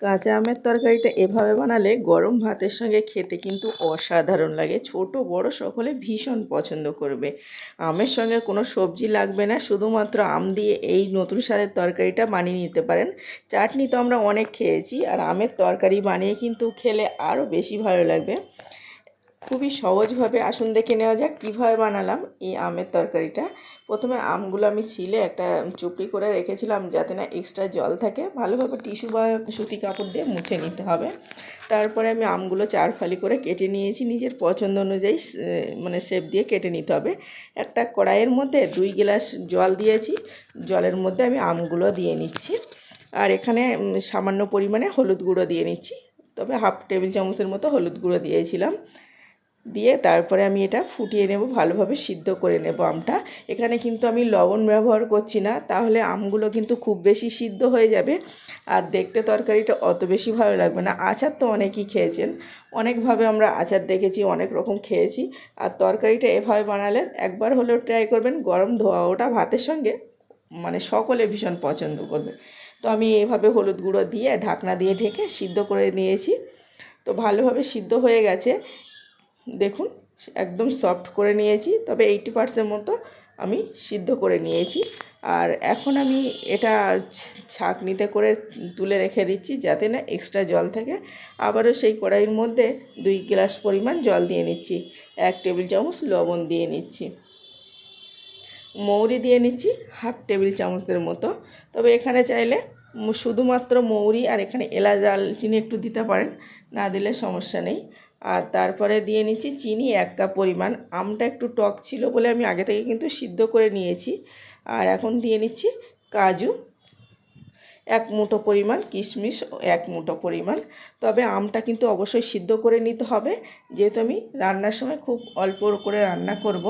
কাঁচা আমের তরকারিটা এভাবে বানালে গরম ভাতের সঙ্গে খেতে কিন্তু অসাধারণ লাগে। ছোট, বড় সকলে ভীষণ পছন্দ করবে। আমের সঙ্গে কোনো সবজি লাগবে না, শুধুমাত্র আম দিয়ে এই নতুন স্বাদের তরকারিটা বানিয়ে নিতে পারেন। চাটনি তো আমরা অনেক খেয়েছি, আর আমের তরকারি বানিয়ে কিন্তু খেলে আরও বেশি ভালো লাগবে। খুবই সহজভাবে আসুন দেখে নেওয়া যাক। কীভাবে বানালাম? এই আমের তরকারিটা। প্রথমে আমগুলো আমি ছিলে একটা চুপড়ি করে রেখেছিলাম যাতে না এক্সট্রা জল থাকে। ভালোভাবে টিস্যু বা সুতি কাপড় দিয়ে মুছে নিতে হবে। তারপরে আমি আমগুলো চার ফালি করে কেটে নিয়েছি। নিজের পছন্দ অনুযায়ী মানে শেপ দিয়ে কেটে নিতে হবে। একটা কড়াইয়ের মধ্যে দুই গ্লাস জল দিয়েছি। জলের মধ্যে আমি আমগুলো দিয়ে নিচ্ছি। আর এখানে সামান্য পরিমাণে হলুদ গুঁড়ো দিয়ে নিচ্ছি। তবে হাফ টেবিল চামচের মতো হলুদ গুঁড়ো দিয়েছিলাম। দিয়ে তারপরে আমি এটা ফুটিয়ে নেব, ভালোভাবে সিদ্ধ করে নেব আমটা। এখানে কিন্তু আমি লবণ ব্যবহার করছি না, তাহলে আমগুলো কিন্তু খুব বেশি সিদ্ধ হয়ে যাবে। আর দেখতে তরকারিটা অত বেশি ভালো লাগবে না, আচার তো অনেকেই খেয়েছেন। অনেকভাবে আমরা আচার দেখেছি, অনেক রকম খেয়েছি। আর তরকারিটা এভাবে বানালে একবার হলেও ট্রাই করবেন, গরম ধোয়া ওটা ভাতের সঙ্গে মানে সকলে ভীষণ পছন্দ করবে। তো আমি এভাবে হলুদ গুঁড়ো দিয়ে ঢাকনা দিয়ে ঢেকে সিদ্ধ করে নিয়েছি। তো ভালোভাবে সিদ্ধ হয়ে গেছে। দেখুন, একদম সফট করে নিয়েছি, তবে এইটি পার্সেন্ট মতো আমি সিদ্ধ করে নিয়েছি। আর এখন আমি এটা ছাঁকনিতে করে তুলে রেখে দিচ্ছি, যাতে না এক্সট্রা জল থাকে। আবারও সেই কড়াইয়ের মধ্যে দুই গ্লাস পরিমাণ জল দিয়ে নিচ্ছি, এক টেবিল চামচ লবণ দিয়ে নিচ্ছি। মৌরি দিয়ে নিচ্ছি হাফ টেবিল চামচের মতো। তবে এখানে চাইলে শুধুমাত্র মৌরি আর এখানে এলাচ দালচিনি একটু দিতে পারেন, না দিলে সমস্যা নেই। আর তারপরে দিয়ে নিচ্ছি চিনি, এক কাপ পরিমাণ। আমটা একটু টক ছিল বলে আমি আগে থেকে কিন্তু সিদ্ধ করে নিয়েছি। আর এখন দিয়ে নিচ্ছি কাজু। এক মুঠো পরিমাণ কিশমিশ এক মুঠো পরিমাণ। তবে আমটা কিন্তু অবশ্যই সিদ্ধ করে নিতে হবে। যেহেতু আমি রান্নার সময় খুব অল্প করে রান্না করব,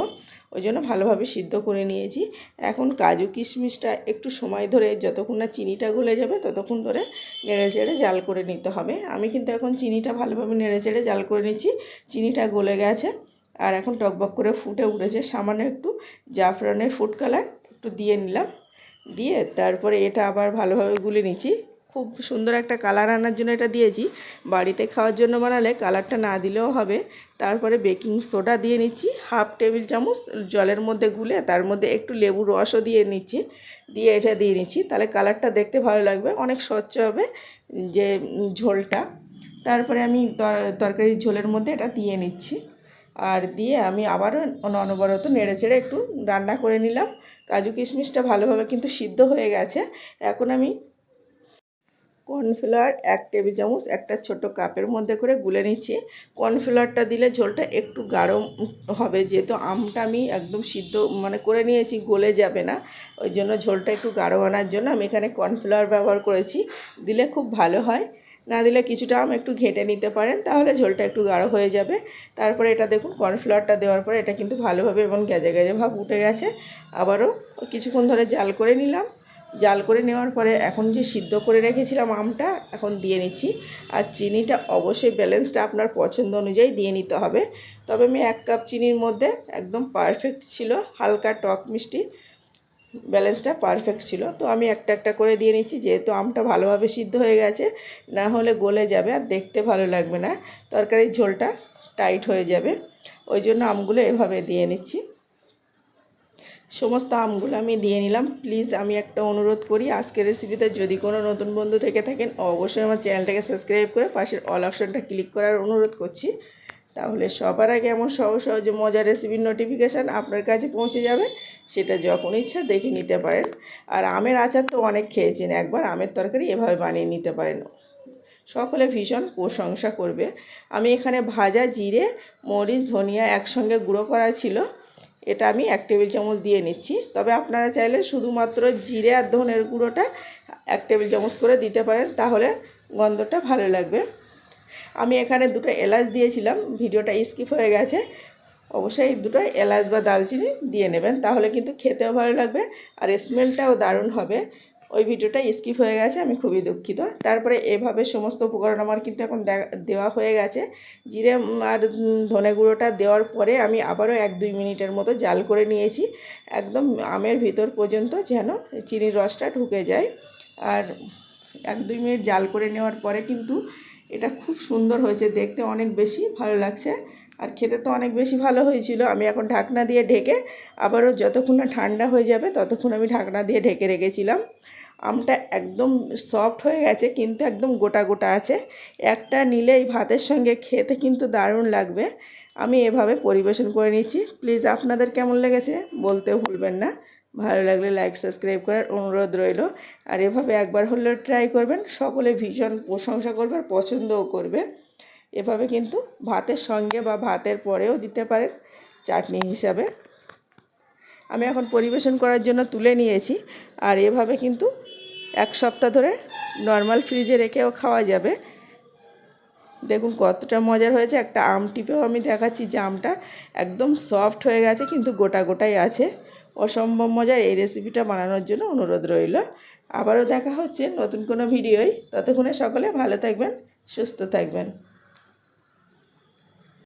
ওই জন্য ভালোভাবে সিদ্ধ করে নিয়েছি। এখন কাজু কিশমিশটা একটু সময় ধরে যতক্ষণ না চিনিটা গলে যাবে ততক্ষণ ধরে নেড়ে চেড়ে জাল করে নিতে হবে। আমি কিন্তু এখন চিনিটা ভালোভাবে নেড়ে চেড়ে জাল করে নিচ্ছি। চিনিটা গলে গেছে আর এখন টকবক করে ফুটে উঠেছে। সামান্য একটু জাফরানের ফুড কালার একটু দিয়ে নিলাম। দিয়ে তারপরে এটা আবার ভালোভাবে গুলে নিচ্ছি। খুব সুন্দর একটা কালার আনার জন্য এটা দিয়েছি। বাড়িতে খাওয়ার জন্য বানালে কালারটা না দিলেও হবে। তারপরে বেকিং সোডা দিয়ে নিচ্ছি। হাফ টেবিল চামচ জলের মধ্যে গুলে তার মধ্যে একটু লেবু রসও দিয়ে নিচ্ছি। দিয়ে এটা দিয়ে নিচ্ছি। তাহলে কালারটা দেখতে ভালো লাগবে। অনেক স্বচ্ছ হবে যে ঝোলটা। তারপরে আমি তরকারির ঝোলের মধ্যে এটা দিয়ে নিচ্ছি। আর দিয়ে আমি আবারও অনবরত নেড়ে চেড়ে একটু রান্না করে নিলাম। কাজু কিশমিশটা ভালোভাবে কিন্তু সিদ্ধ হয়ে গেছে। এখন আমি কর্নফ্লাওয়ার এক টেবিল চামচ একটা ছোট কাপের মধ্যে করে গুলে নিচ্ছি। কর্নফ্লাওয়ারটা দিলে ঝোলটা একটু গাঢ় হবে, যেহেতু আমটা আমি একদম সিদ্ধ মানে করে নিয়েছি, গলে যাবে না। ওই জন্য ঝোলটা একটু গাঢ় আনার জন্য আমি এখানে কর্নফ্লাওয়ার ব্যবহার করেছি। দিলে খুব ভালো হয়। না দিলে কিছুটা আম একটু ঘেঁটে নিতে পারেন, তাহলে ঝোলটা একটু গাঢ় হয়ে যাবে। তারপরে এটা দেখুন, কর্নফ্লাওয়ারটা দেওয়ার পরে এটা কিন্তু ভালোভাবে এবং গেজে গেজে ভাব উঠে গেছে। আবারও কিছুক্ষণ ধরে জাল করে নিলাম। জাল করে নেওয়ার পরে এখন যে সিদ্ধ করে রেখেছিলাম আমটা, এখন দিয়ে নিচ্ছি। আর চিনিটা অবশ্যই ব্যালেন্সটা আপনার পছন্দ অনুযায়ী দিয়ে নিতে হবে। তবে আমি এক কাপ চিনির মধ্যে একদম পারফেক্ট ছিল হালকা টক মিষ্টি। ব্যালেন্সটা পারফেক্ট ছিল। তো আমি একটা একটা করে দিয়ে নিচ্ছি, যেহেতু আমটা ভালোভাবে সিদ্ধ হয়ে গেছে, না হলে গলে যাবে আর দেখতে ভালো লাগবে না। তরকারির ঝোলটা টাইট হয়ে যাবে। ওই জন্য আমগুলো এভাবে দিয়ে নিচ্ছি। সমস্ত আমগুলো আমি দিয়ে নিলাম। প্লিজ আমি একটা অনুরোধ করি, আজকের রেসিপিতে যদি কোনো নতুন বন্ধু থেকে থাকেন, অবশ্যই আমার চ্যানেলটাকে সাবস্ক্রাইব করে পাশের অল অপশনটা ক্লিক করার অনুরোধ করছি। তাহলে সবার আগে এমন সহজ সহজে মজার রেসিপির নোটিফিকেশান আপনার কাছে পৌঁছে যাবে, সেটা যখন ইচ্ছা দেখে নিতে পারেন। আর আমের আচার তো অনেক খেয়েছেন, একবার আমের তরকারি এভাবে বানিয়ে নিতে পারেন। সকলে ভীষণ প্রশংসা করবে। আমি এখানে ভাজা জিরে, মরিচ, ধনিয়া একসঙ্গে গুঁড়ো করা ছিল। এটা আমি এক টেবিল চামচ দিয়ে নিচ্ছি। তবে আপনারা চাইলে শুধুমাত্র জিরে আর ধনের গুঁড়োটা এক টেবিল চামচ করে দিতে পারেন, তাহলে গন্ধটা ভালো লাগবে। আমি এখানে দুটো এলাচ দিয়েছিলাম, ভিডিওটা স্কিপ হয়ে গেছে। অবশ্যই দুটো এলাচ বা দালচিনি দিয়ে নেবেন, তাহলে কিন্তু খেতেও ভালো লাগবে আর স্মেলটাও দারুণ হবে। ওই ভিডিওটা স্কিপ হয়ে গেছে, আমি খুবই দুঃখিত। তারপরে এভাবে সমস্ত উপকরণ আমার কিন্তু এখন দেওয়া হয়ে গেছে। জিরে আর ধনে গুঁড়োটা দেওয়ার পরে আমি আবারও এক দুই মিনিটের মতো জাল করে নিয়েছি। একদম আমের ভিতর পর্যন্ত যেন চিনির রসটা ঢুকে যায়। আর এক দুই মিনিট জাল করে নেওয়ার পরে কিন্তু এটা খুব সুন্দর হয়েছে, দেখতে অনেক বেশি ভালো লাগছে। আর খেতে তো অনেক বেশি ভালো হয়েছিল। আমি এখন ঢাকনা দিয়ে ঢেকে আবারও যতক্ষণ না ঠান্ডা হয়ে যাবে ততক্ষণ আমি ঢাকনা দিয়ে ঢেকে রেখেছিলাম। আমটা একদম সফট হয়ে গেছে, কিন্তু একদম গোটা গোটা আছে। একটা নিলেই ভাতের সঙ্গে খেতে কিন্তু দারুণ লাগবে। আমি এভাবে পরিবেশন করে নিচ্ছি। প্লিজ আপনাদের কেমন লেগেছে বলতেও ভুলবেন না। ভালো লাগলে লাইক সাবস্ক্রাইব করার অনুরোধ রইল। আর এভাবে একবার হলেও ট্রাই করবেন, সকলে ভীষণ প্রশংসা করবে আর পছন্দও করবে। এভাবে কিন্তু ভাতের সঙ্গে বা ভাতের পরেও দিতে পারেন চাটনি হিসাবে। আমি এখন পরিবেশন করার জন্য তুলে নিয়েছি। আর এভাবে কিন্তু এক সপ্তাহ ধরে নর্মাল ফ্রিজে রেখেও খাওয়া যাবে। দেখুন কতটা মজার হয়েছে। একটা আম টিপেও আমি দেখাচ্ছি যে আমটা একদম সফট হয়ে গেছে, কিন্তু গোটা গোটাই আছে। অসম্ভব মজার এই রেসিপিটা বানানোর জন্য অনুরোধ রইল। আবারও দেখা হচ্ছে নতুন কোনো ভিডিওয়। ততক্ষণে সকলে ভালো থাকবেন, সুস্থ থাকবেন।